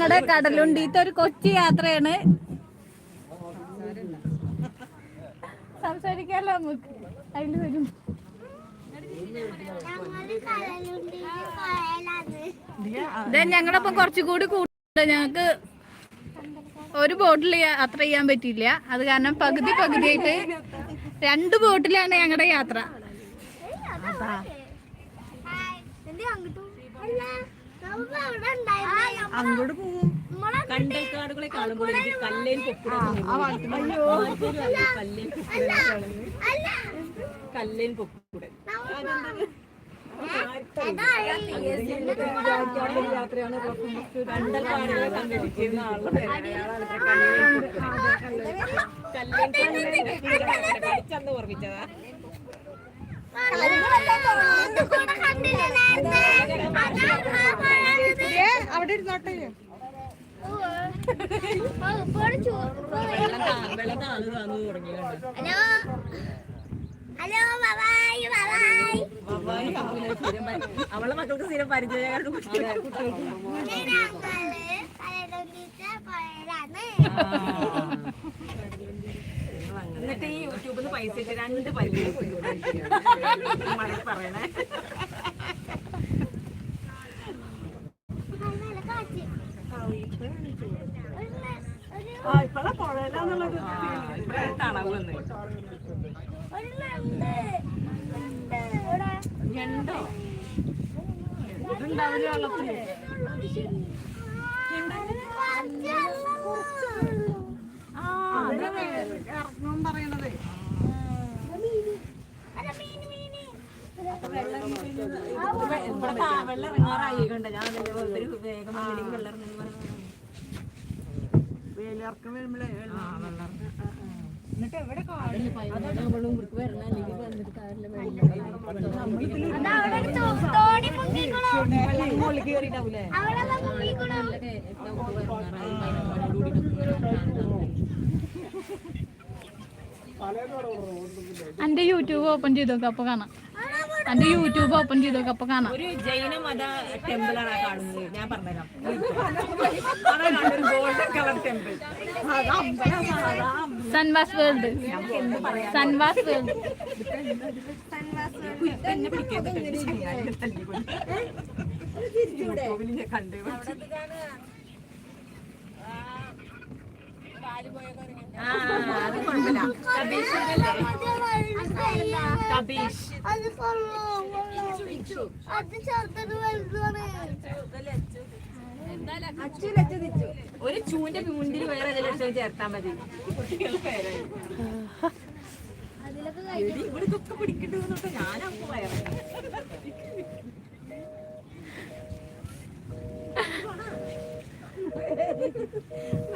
ഞങ്ങളുടെ കടലുണ്ടീത്തെ ഒരു കൊച്ചി യാത്രയാണ്. സംസാരിക്കാലോ നമുക്ക്? അതിൽ വരും. ഞങ്ങളപ്പം കുറച്ചുകൂടി കൂടുതൽ ഞങ്ങക്ക് ഒരു ബോട്ടിൽ യാത്ര ചെയ്യാൻ പറ്റിയില്ല. അത് കാരണം പകുതി പകുതിയായിട്ട് രണ്ട് ബോട്ടിലാണ് ഞങ്ങളുടെ യാത്ര. അങ്ങോട്ട് പോവും കണ്ടൽക്കാടുകളെ കാണുമ്പോൾ എനിക്ക് കല്ലേൽ പൊക്കൂടെ കല്ലേൽ കല്ലേൽ പൊക്കൂടെ യാത്രയാണ് കണ്ടൽക്കാടുകളെ കണ്ടിരിക്കുന്ന ആളുടെ കല്ലേൽ പഠിച്ചന്ന് ഓർമ്മിച്ചതാ അവിടെ ഇരുന്നോട്ടെ വെള്ളം താ- വെള്ളം താന്നു താന്നു തുടങ്ങി കണ്ടോ ഹലോ. ഹലോ ബൈ ബൈ വവ്വാന് കാവിലെ സ്ഥിരം പരി- അവളെ മക്കൾക്ക് സ്ഥിരം കുട്ടികൾക്ക് എന്നിട്ട് ഈ യൂട്യൂബിൽ നിന്ന് പൈസ ഇട്ട് രണ്ട് പല്ലിൽ മഴ പറയണേ ആ ഞണ്ടോ ഇതുണ്ടാവില്ല വെള്ളത്തിൽ ഇറങ്ങണം പറയണത് ഇവിടെ വെള്ളം ഇറങ്ങാറായി കണ്ട ഞാൻ വേഗം വെള്ളം ഇറങ്ങുന്നു വേലിയിറക്കം വരുമ്പോഴേ എന്നിട്ട് എവിടെ എന്റെ യൂട്യൂബ് ഓപ്പൺ ചെയ്ത് നോക്കാം അപ്പൊ കാണാം. എന്റെ യൂട്യൂബ് ഓപ്പൺ ചെയ്ത് നോക്കാം അപ്പൊ കാണാം. ഒരു ജൈന മത ടെമ്പിൾ ആണ് കാണുന്നത്. ഞാൻ പറഞ്ഞുതരാം. ഗോൾഡൻ കളർ ടെമ്പിൾ സൻവാസ് വേൾഡ് സൻവാസ് വേൾഡ് ആ അത്. കുഴപ്പമില്ല കബീഷ് അത് അത് ഒരു ചൂന്റെ മുണ്ടിൽ വേറെ ഏതെങ്കിലും ചേർത്താൽ മതി കുട്ടികളുടെ പേരായി എടി, ഇവിടെ ഇതൊക്കെ പിടിക്കണ്ടെന്നൊക്കെ ഞാനപ്പോ പറയാം.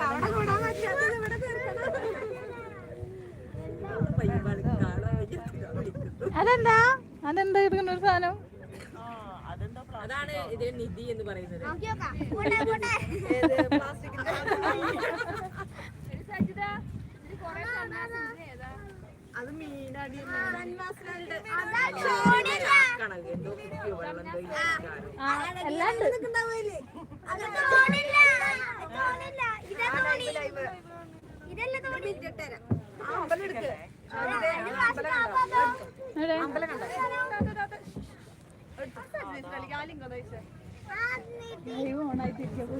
അവിടെ കൂടാൻ പറ്റാത്തത് ഇവിടെ അതെന്താ? അതെന്താ ഇതിന് ഒരു സാധനം? അതാണ് ഇതിന് നിധി എന്ന് പറയുന്നത്. നോക്കി നോക്കാം പോട്ടെ പോട്ടെ. അത് മീനടി അതാ ചോടില്ല കണക്ക്. എന്തോ കുപ്പിയോ വെള്ളം എന്തോ ആ എല്ലാം ഉണ്ട് അത് തോണില്ല. തോണില്ല. ഇതാ തോണി. ഇതല്ല തോണി വിചാരിച്ചു അമ്പലെടുക്ക് ഇത് ഫസ്റ്റ് ആപ്പാതോ എവിടെ? അയ്യോ, ഓണായിട്ടിരിക്കുന്നു.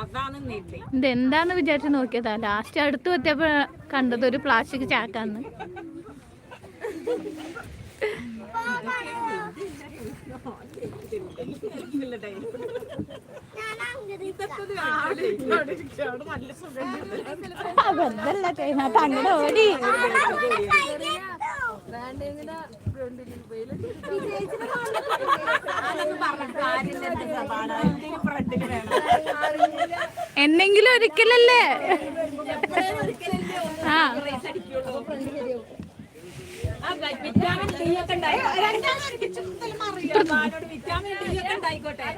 അതാണ് നിധി ഇത് എന്താന്ന് വിചാരിച്ച് നോക്കിയതാ ലാസ്റ്റ് അടുത്ത് എത്തിയപ്പോ കണ്ടത് ഒരു പ്ലാസ്റ്റിക് ചാക്കാന്ന് അതല്ല കഴിഞ്ഞാൽ അങ്ങനെ ഓടി. എന്നെങ്കിലും ഒരിക്കലല്ലേ? ആ. ആ വിറ്റാമിൻ ഡി ഒക്കെ ഉണ്ടായിക്കോട്ടെ വിറ്റാമിൻ ഡി ഒക്കെ ഉണ്ടായിക്കോട്ടെ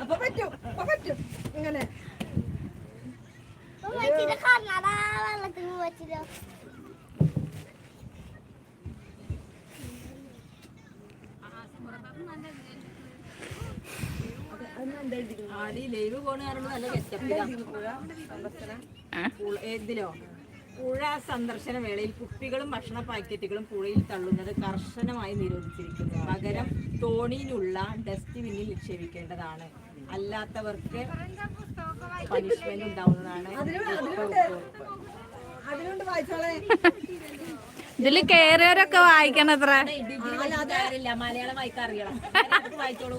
അപ്പൊ പറ്റും അപ്പൊ പറ്റും. ഇങ്ങനെ. ഇത് പറഞ്ഞടാ ലൈവ് പോണ കാരണം നല്ല ഇതിലോ? പുഴ സന്ദർശന വേളയിൽ കുപ്പികളും ഭക്ഷണ പാക്കറ്റുകളും പുഴയിൽ തള്ളുന്നത് കർശനമായി നിരോധിച്ചിരിക്കുന്നു. പകരം തോണിയിലുള്ള ഡസ്റ്റ്ബിന്നിൽ നിക്ഷേപിക്കേണ്ടതാണ്. അല്ലാത്തവർക്ക് പണിഷ്മെന്റ് ഉണ്ടാവുന്നതാണ്. ഇതിൽ കേറിയവരൊക്കെ വായിക്കണത്ര. മലയാളം വായിക്കാൻ അറിയണം. വായിച്ചോളൂ.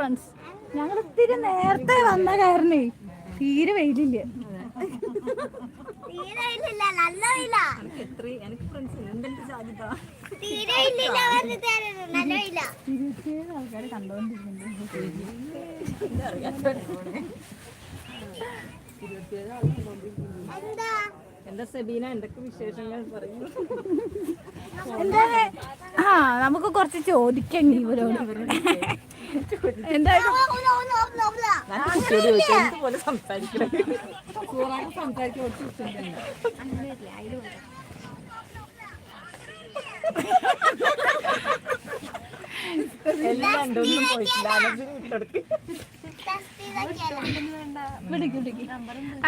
ഫ്രണ്ട്സ് ഞങ്ങൾ ഇത്തിരി നേരത്തെ വന്ന കാരണേ തീരെ വെയിലില്ല. ഇരുപത്തിയേഴ് കണ്ടോണ്ടിരിക്കുന്നുണ്ട് എന്താ? സെബീന എന്തൊക്കെ വിശേഷങ്ങൾ ആ നമുക്ക് കുറച്ച് ചോദിക്കാം ഇവരോട്. എന്തായാലും ഓ, ഓ, ഓ, ഓ, ഓ, ഓ. ഞാൻ കുട്ടിയോട് ചോദിച്ചു എന്തുപോലെ സംസാരിക്കണം സൂറാക്ക് സംസാരിക്കാൻ കുറച്ച് വിഷയമുണ്ട്. എല്ലാം രണ്ടൊന്നും പോയിട്ടില്ല.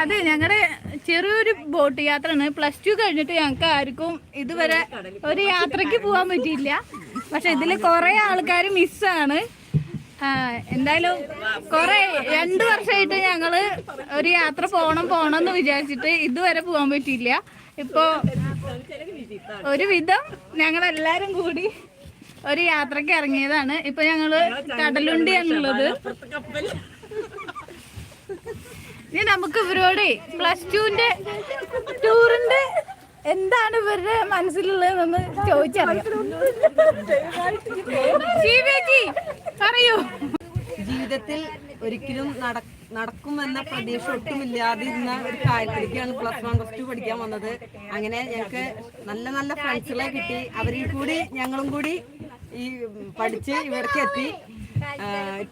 അത് ഞങ്ങളുടെ ചെറിയൊരു ബോട്ട് യാത്രയാണ് പ്ലസ് ടു കഴിഞ്ഞിട്ട് ഞങ്ങൾക്ക് ആർക്കും ഇതുവരെ ഒരു യാത്രയ്ക്ക് പോകാൻ പറ്റിയില്ല പക്ഷെ ഇതിൽ കുറെ ആൾക്കാർ മിസ്സാണ് എന്തായാലും കുറെ രണ്ടു വർഷമായിട്ട് ഞങ്ങൾ ഒരു യാത്ര പോണം പോണം എന്ന് വിചാരിച്ചിട്ട് ഇതുവരെ പോകാൻ പറ്റിയില്ല. ഇപ്പോ ഒരുവിധം ഞങ്ങൾ എല്ലാരും കൂടി ഒരു യാത്രയ്ക്ക് ഇറങ്ങിയതാണ്. ഇപ്പൊ ഞങ്ങൾ കടലുണ്ടിയാണുള്ളത് ഇനി നമുക്ക് ഇവരോട് പ്ലസ് ടുവിന്റെ ടൂറിന്റെ എന്താണ് ഇവരുടെ മനസ്സിലുള്ളതെന്ന് ചോദിച്ചറിയാം. പറയൂ. ജീവിതത്തിൽ ഒരിക്കലും നട- നടക്കുമെന്ന പ്രതീക്ഷ ഒട്ടുമില്ലാതിരുന്ന ഒരു കാര്യത്തിലേക്കാണ് പ്ലസ് വൺ പ്ലസ് ടു പഠിക്കാൻ വന്നത്. അങ്ങനെ ഞങ്ങൾക്ക് നല്ല നല്ല ഫ്രണ്ട്സുകളെ കിട്ടി. അവരിൽ കൂടി ഞങ്ങളും കൂടി ഈ പഠിച്ച് ഇവിടേക്ക് എത്തി.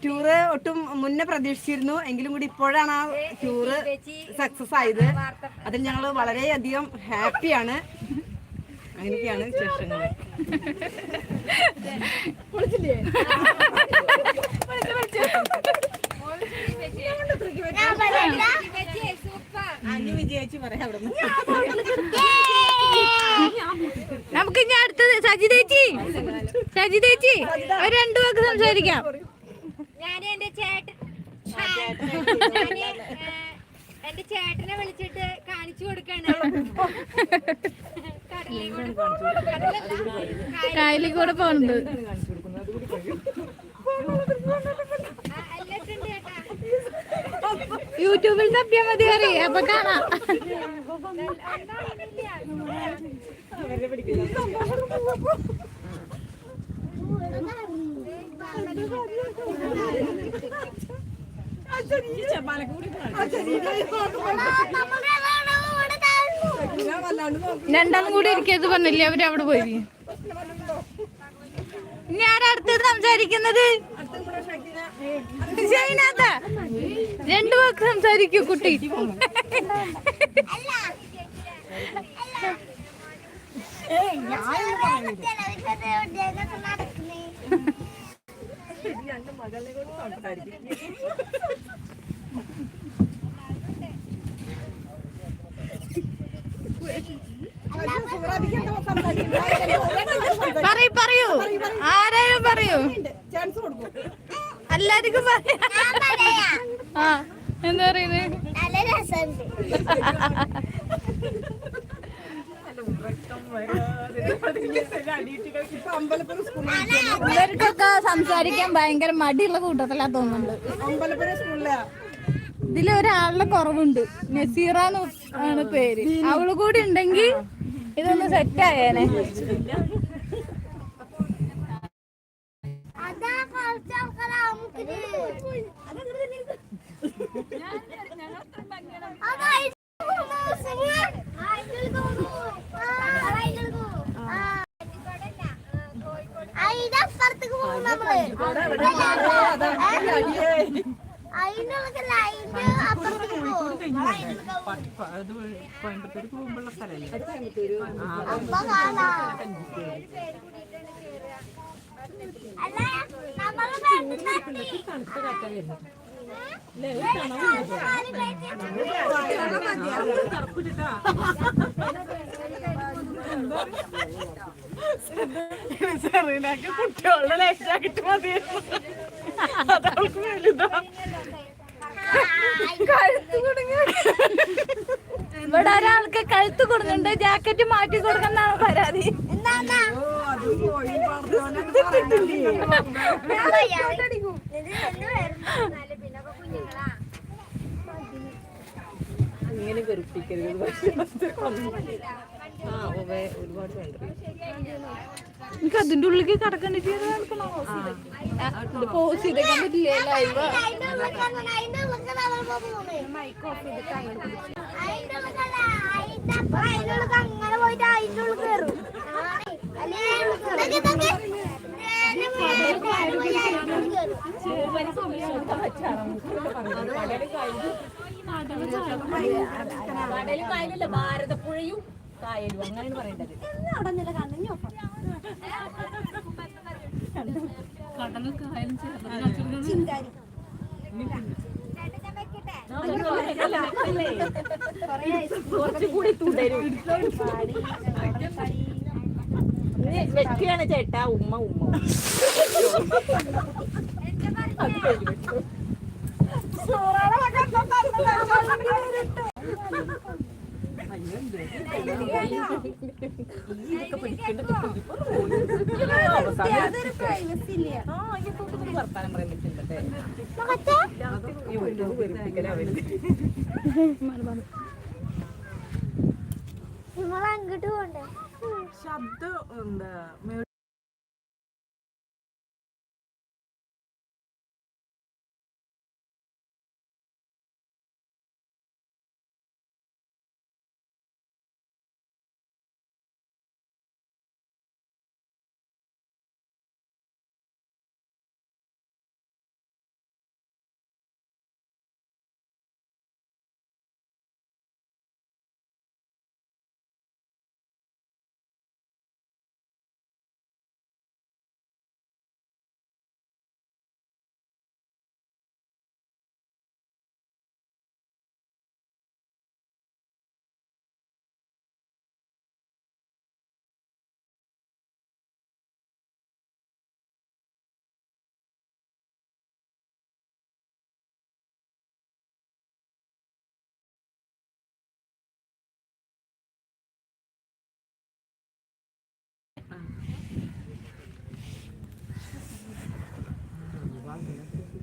ടൂറ് ഒട്ടും മുന്നേ പ്രതീക്ഷിച്ചിരുന്നു. എങ്കിലും കൂടി ഇപ്പോഴാണ് ആ ടൂറ് സക്സസ് ആയത്. അതിൽ ഞങ്ങൾ വളരെയധികം ഹാപ്പിയാണ്. അങ്ങനെയൊക്കെയാണ് വിശേഷങ്ങൾ ഞാൻ പറയില്ല. അഞ്ഞു വിജയിച്ച് പറയാം അവിടെ നമുക്ക് ഇനി അടുത്തത് സജിതേച്ചി സജിതേച്ചി ഒരു രണ്ടു വാക്ക് സംസാരിക്കാം. ഞാൻ എന്റെ ചേട്ടൻ. എന്റെ ചേട്ടനെ വിളിച്ചിട്ട് കാണിച്ചു കൊടുക്കാണ് കൂടെ കായലിൽ ചേട്ടാ. യൂട്യൂബിൽ തപ്പിയാ മതി അറിയ അപ്പൊ കാണാം. രണ്ടാളും കൂടി ഇരിക്കത് പറഞ്ഞില്ലേ? അവർ അവിടെ പോയി. ഇനി ആരാ അടുത്തത് സംസാരിക്കുന്നത്? രണ്ടു വാക്ക് സംസാരിക്കൂ കുട്ടി. പറയൂ പറയൂ. ആരെയും പറയൂ. എല്ലാവർക്കും പറയാം. ആ എന്താ പറയുന്നത് നല്ല രസമുണ്ട് ഇപ്പൊ അമ്പലപ്പുഴ സ്കൂളിൽ ഇവർക്കൊക്കെ സംസാരിക്കാൻ ഭയങ്കര മടിയുള്ള കൂട്ടത്തിലാ തോന്നുന്നുണ്ട്. അമ്പലപ്പുഴ സ്കൂളിലാ? ഇതിൽ ഒരാളുടെ കുറവുണ്ട്. നസീറ ആണ് പേര്. അവൾ കൂടി ഉണ്ടെങ്കിൽ ഇതൊന്ന് സെറ്റ് ആയേനെ അതാ കുറച്ച് ആൾക്കാരെ നമുക്കിത് അതാ ഇത് പോകുന്നു, സിംഹ. ആ, ഇതിലേക്ക് പോകുന്നു. ആ, ഇതിലേക്ക് പോകുന്നു. ആ. ആ, ഇത് അപ്പുറത്തേക്ക് പോകും നമ്മൾ അതിന്റെ ഉള്ളിലല്ല, അതിന്റെ അപ്പുറത്തേക്ക് പോകും അത് കോയമ്പത്തൂർക്ക് പോകുമ്പോഴുള്ള സ്ഥലമല്ലേ അപ്പൊ കാണാം. അല്ല നമ്മൾ ബെഡ് തട്ടി. തണുത്ത കാറ്റാ വരുന്നത് കുട്ടികളുടെ ലക്ഷാക്കിട്ട് മതി അതവൾക്ക് വലുതാ ഇവിടെ ഒരാൾക്ക് കഴുത്ത് കൊടുക്കുന്നുണ്ട് ജാക്കറ്റ് മാറ്റി കൊടുക്കുന്നാണ് പരാതി. ഇങ്ങനെ വെറുപ്പിക്കരുത് പക്ഷേ ഒരുപാട് വേണ്ട? എനിക്ക് അതിന്റെ ഉള്ളിലേക്ക് കടക്കണ്ടിട്ട് പോസ് ചെയ്തേക്കാൻ പറ്റില്ല അങ്ങനെ പോയിട്ട് അതിന്റെ ഉള്ളിൽ കയറും ഭാരതപ്പുഴയും കായലും അങ്ങനെയാണ് പറയേണ്ടത്. കുറച്ചുകൂടി തുടരും വെക്കുകയാണ് ചേട്ടാ ഉമ്മ ഉമ്മ. ഇതൊക്കെ വർത്താനം പറയാൻ പറ്റുന്നുണ്ടേ യൂട്യൂബ് വെറുപ്പിക്കലാ നിങ്ങൾ അങ്ങോട്ട് പോണ്ടേ? ശബ്ദം എന്താ?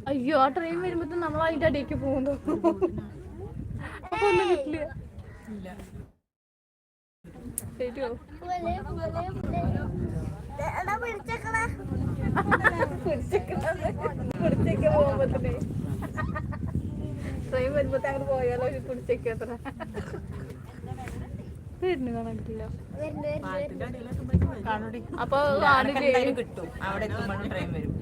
അയ്യോ ആ ട്രെയിൻ വരുമ്പോ നമ്മൾ അതിന്റെ അടിയേക്ക് പോകുന്നു. അപ്പൊ ഒന്നും കിട്ടില്ല. ട്രെയിൻ വരുമ്പോ അങ്ങനെ പോയാലോ കുടിച്ചേക്ക് വരുന്നു അപ്പൊ കിട്ടും. അവിടെ ട്രെയിൻ വരും.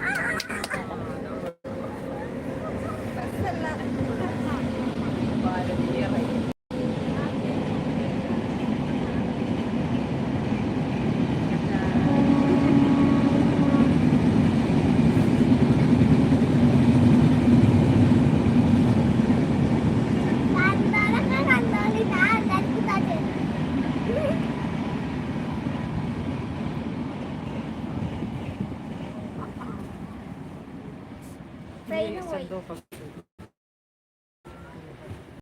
Ah!